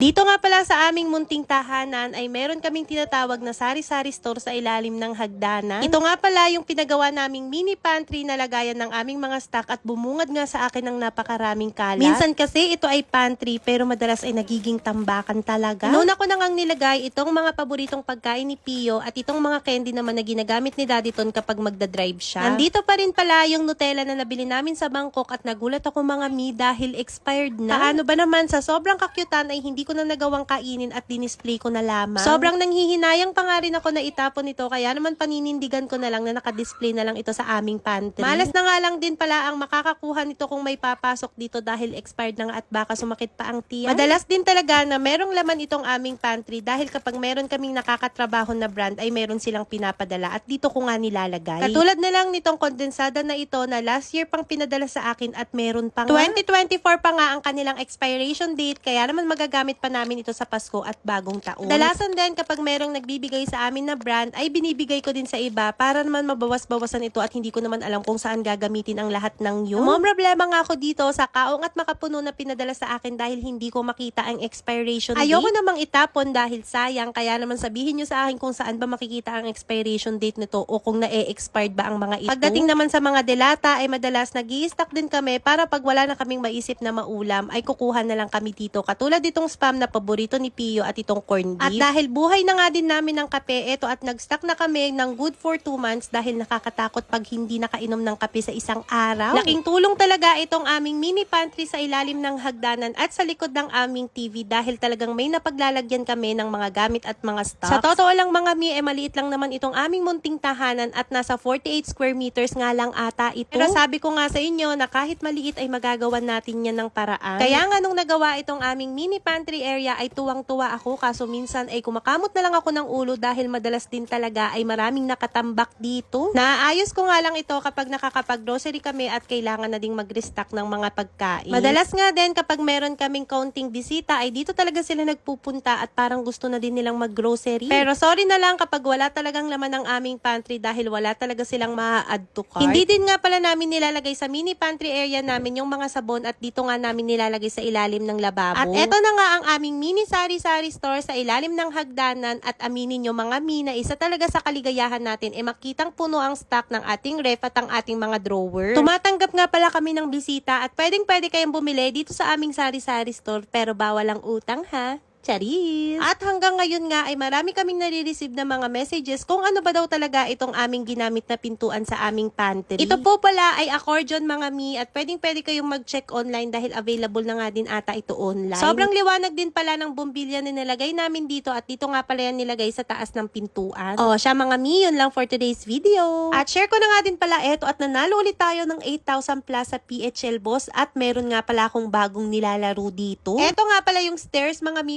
Dito nga pala sa aming munting tahanan ay meron kaming tinatawag na sari-sari store sa ilalim ng hagdanan. Ito nga pala yung pinagawa naming mini pantry na lagayan ng aming mga stock at bumungad nga sa akin ng napakaraming kalat. Minsan kasi ito ay pantry pero madalas ay nagiging tambakan talaga. Noon ako nang nilagay itong mga paboritong pagkain ni Pio at itong mga candy naman na ginagamit ni Daddy Ton kapag magdadrive siya. Nandito pa rin pala yung Nutella na nabili namin sa Bangkok at nagulat ako mga mi dahil expired na. Paano ba naman sa sobrang kakyutan ay hindi ko na nagawang kainin at dinisplay ko na lamang. Sobrang nanghihinayang pa nga rin ako na itapon ito kaya naman paninindigan ko na lang na nakadisplay na lang ito sa aming pantry. Malas na nga lang din pala ang makakakuha nito kung may papasok dito dahil expired na nga at baka sumakit pa ang tiyan. Madalas din talaga na merong laman itong aming pantry dahil kapag meron kaming nakakatrabaho na brand ay meron silang pinapadala at dito ko nga nilalagay. Katulad na lang nitong kondensada na ito na last year pang pinadala sa akin at meron pa nga. 2024 pa nga ang kanilang expiration date kaya naman magagamit pa namin ito sa Pasko at bagong taon. Dalasan din kapag merong nagbibigay sa amin na brand ay binibigay ko din sa iba para naman mabawas-bawasan ito at hindi ko naman alam kung saan gagamitin ang lahat ng yun. Mom, problema nga ako dito sa kaong at makapuno na pinadala sa akin dahil hindi ko makita ang expiration date. Ayoko namang itapon dahil sayang kaya naman sabihin nyo sa akin kung saan ba makikita ang expiration date nito o kung na-expired ba ang mga ito. Pagdating naman sa mga delata ay madalas nag stock din kami para pag wala na kaming maisip na maulam ay kukuha na lang kami dito. Katulad itong spam na paborito ni Pio at itong corned beef. At dahil buhay na nga din namin ng kape, eto at nag-stock na kami ng good for 2 months dahil nakakatakot pag hindi nakainom ng kape sa isang araw. Laking tulong talaga itong aming mini pantry sa ilalim ng hagdanan at sa likod ng aming TV dahil talagang may napaglalagyan kami ng mga gamit at mga stocks. Sa totoo lang mga mi, eh maliit lang naman itong aming munting tahanan at nasa 48 square meters nga lang ata ito. Pero sabi ko nga sa inyo na kahit maliit ay magagawan natin yan ng paraan. Kaya nga nung nagawa itong aming mini pantry area ay tuwang-tuwa ako kaso minsan ay kumakamot na lang ako ng ulo dahil madalas din talaga ay maraming nakatambak dito. Naayos ko nga lang ito kapag nakakapag-grocery kami at kailangan na ding mag-restock ng mga pagkain. Madalas nga din kapag meron kaming counting bisita ay dito talaga sila nagpupunta at parang gusto na din nilang mag-grocery. Pero sorry na lang kapag wala talagang laman ng aming pantry dahil wala talaga silang ma-add to cart. Hindi din nga pala namin nilalagay sa mini pantry area namin yung mga sabon at dito nga namin nilalagay sa ilalim ng lababo. At eto na nga ang aming mini sari-sari store sa ilalim ng hagdanan at aminin nyo mga mina, isa talaga sa kaligayahan natin e makitang puno ang stock ng ating ref at ang ating mga drawer. Tumatanggap nga pala kami ng bisita at pwedeng pwede kayong bumili dito sa aming sari-sari store pero bawal ang utang ha. Charis! At hanggang ngayon nga ay marami kaming nare-receive na mga messages kung ano ba daw talaga itong aming ginamit na pintuan sa aming pantry. Ito po pala ay accordion mga mi at pwedeng pwede kayong mag-check online dahil available na nga din ata ito online. Sobrang liwanag din pala ng bumbilya na nilagay namin dito at dito nga pala yan nilagay sa taas ng pintuan. Oh, siya mga mi, yun lang for today's video. At share ko na nga din pala ito at nanalo ulit tayo ng 8,000 plus sa PHL Boss at meron nga pala akong bagong nilalaro dito. Ito nga pala yung stairs mga mi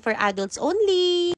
for adults only.